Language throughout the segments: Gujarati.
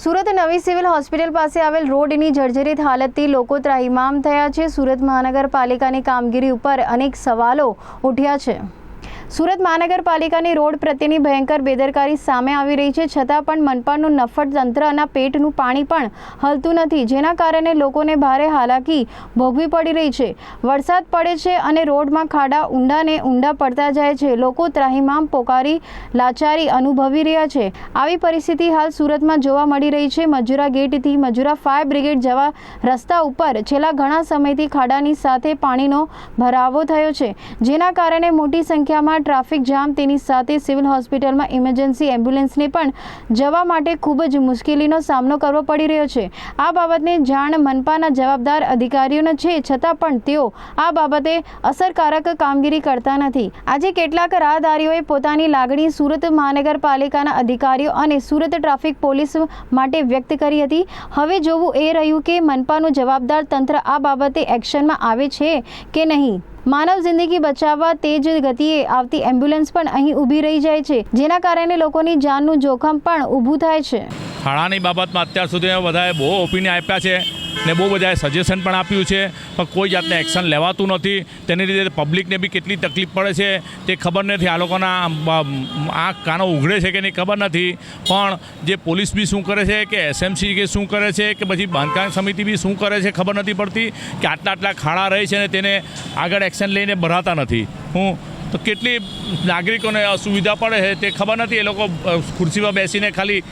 સુરત નવી સિવિલ હોસ્પિટલ પાસે આવેલ રોડની જર્જરિત હાલતથી લોકો ત્રાહિમામ થયા છે. સુરત મહાનગરપાલિકાની કામગીરી ઉપર અનેક સવાલો ઉઠ્યા છે. સુરત મહાનગરપાલિકાની રોડ પ્રત્યેની ભયંકર બેદરકારી સામે આવી રહી છે. છતાં પણ મનપાનું નફટ તંત્રના પેટનું પાણી પણ હલતું નથી, જેના કારણે લોકોને ભારે હાલાકી ભોગવી પડી રહી છે. વરસાદ પડે છે અને રોડમાં ખાડા ઊંડાને ઊંડા પડતા જાય છે. લોકો ત્રાહિમામ, પોકારી, લાચારી અનુભવી રહ્યા છે. આવી પરિસ્થિતિ હાલ સુરતમાં જોવા મળી રહી છે. મજૂરા ગેટથી મજૂરા ફાયર બ્રિગેડ જવા રસ્તા ઉપર છેલ્લા ઘણા સમયથી ખાડાની સાથે પાણીનો ભરાવો થયો છે, જેના કારણે મોટી સંખ્યામાં ટ્રાફિક જામ, તેની સાથે સિવિલ હોસ્પિટલમાં ઇમરજન્સી એમ્બ્યુલન્સને પણ જવા માટે ખૂબ જ મુશ્કેલીનો સામનો કરવો પડી રહ્યો છે. આ બાબતને જાણ મનપાના જવાબદાર અધિકારીઓને છે, છતાં પણ તેઓ આ બાબતે અસરકારક કામગીરી કરતા નથી. આજે કેટલાક રાહદારીઓએ પોતાની લાગણી સુરત મહાનગરપાલિકાના અધિકારીઓ અને સુરત ટ્રાફિક પોલીસ માટે વ્યક્ત કરી હતી. હવે જોવું એ રહ્યું કે મનપાનું જવાબદાર તંત્ર આ બાબતે એક્શનમાં આવે છે કે નહીં. માનવ જિંદગી બચાવવા તેજ ગતિએ આવતી એમ્બ્યુલન્સ પણ અહીં ઊભી રહી જાય છે, જેના કારણે લોકોની જાનનું જોખમ પણ ઊભું થાય છે. ખાણાની બાબતમાં અત્યાર સુધી બધાએ બહુ ઓપિનિયન આપ્યા છે. ને બહુ બધાએ સજેશન પણ આપ્યું છે, પણ કોઈ જાતને એક્શન લેવાતું નથી. તેની લીધે પબ્લિકને બી કેટલી તકલીફ પડે છે, તે ખબર નથી. આ લોકોના આંખ, કાનો ઉઘડે છે કે નહીં ખબર નથી. પણ જે પોલીસ બી શું કરે છે, કે એસએમસી કે શું કરે છે, કે પછી બાંધકામ સમિતિ બી શું કરે છે, ખબર નથી પડતી કે આટલા આટલા ખાડા રહે છે ને તેને આગળ એક્શન લઈને ભરાતા નથી. હું, તો કેટલી નાગરિકોને અસુવિધા પડે છે તે ખબર નથી. એ લોકો ખુરશીમાં બેસીને ખાલી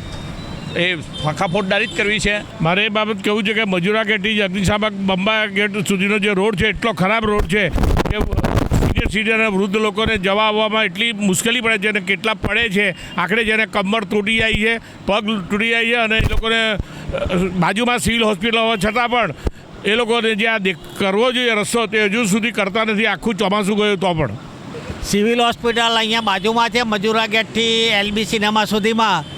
એ ફાંકા ફોટદારી જ કરવી છે. મારે એ બાબત કહેવું છે કે મજૂરા ગેટથી અગ્નિશામક બંબા ગેટ સુધીનો જે રોડ છે એટલો ખરાબ રોડ છે કે સિનિયર સિટીઝન અને વૃદ્ધ લોકોને જવા આવવામાં એટલી મુશ્કેલી પડે છે અને કેટલા પડે છે. આખરે જેને કમર તૂટી જાય છે પગ તૂટી જાય છે અને એ લોકોને બાજુમાં સિવિલ હોસ્પિટલ હોવા છતાં પણ એ લોકોને જે આ દેખ- કરવો જોઈએ રસ્તો તે હજુ સુધી કરતા નથી. આખું ચોમાસું ગયું તો પણ. સિવિલ હોસ્પિટલ અહીંયા બાજુમાં છે મજુરા ગેટથી એલબી સિનેમા સુધીમાં.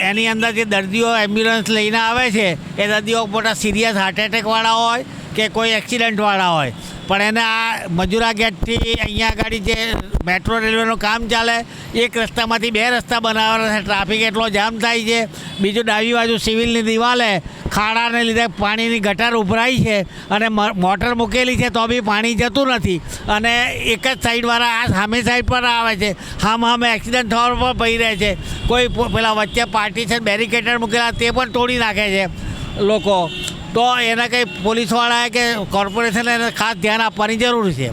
એની અંદર જે દર્દીઓ એમ્બ્યુલન્સ લઈને આવે છે, એ દર્દીઓ મોટા સિરિયસ હાર્ટ એટેકવાળા હોય કે કોઈ એક્સિડન્ટવાળા હોય. પણ એને આ મજૂરા ગેટથી અહીંયા આગળ જે મેટ્રો રેલવેનું કામ ચાલે, એક રસ્તામાંથી બે રસ્તા બનાવવાના છે. ટ્રાફિક એટલો જામ થાય છે. બીજું ડાબી બાજુ સિવિલની દિવાલે ખાડાને લીધે પાણીની ગટર ઉભરાઈ છે અને મોટર મૂકેલી છે તો બી પાણી જતું નથી. અને એક જ સાઈડવાળા આ સામે સાઈડ પર આવે છે. હામ હામે એક્સિડન્ટ થવા પર પડી રહે છે. કોઈ પેલા વચ્ચે પાર્ટીશન બેરિકેટર મૂકેલા, તે પણ તોડી નાખે છે લોકો. તો એને કંઈ પોલીસવાળાએ કે કોર્પોરેશને એને ખાસ ધ્યાન આપવાની જરૂર છે.